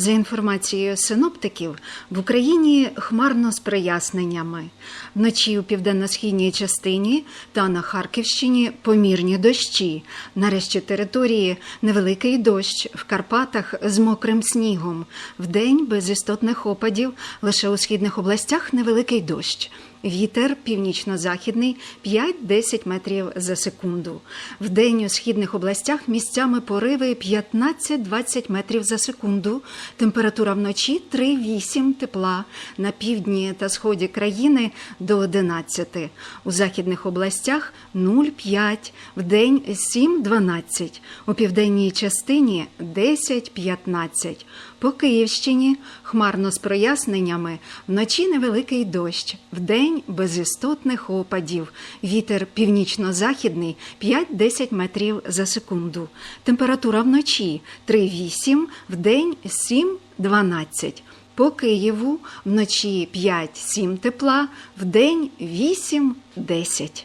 За інформацією синоптиків, в Україні хмарно з проясненнями. Вночі у південно-східній частині та на Харківщині помірні дощі. На решті території невеликий дощ в Карпатах з мокрим снігом. Вдень без істотних опадів лише у східних областях невеликий дощ. Вітер північно-західний 5-10 метрів за секунду. Вдень у східних областях місцями пориви 15-20 метрів за секунду. Температура вночі 3-8 тепла. На півдні та сході країни до 11. У західних областях 0,5, вдень 7-12. У південній частині 10-15. По Київщині хмарно з проясненнями, вночі невеликий дощ, вдень без істотних опадів. Вітер північно-західний 5-10 метрів за секунду. Температура вночі 3-8, вдень 7-12. По Києву вночі 5-7 тепла, вдень 8-10.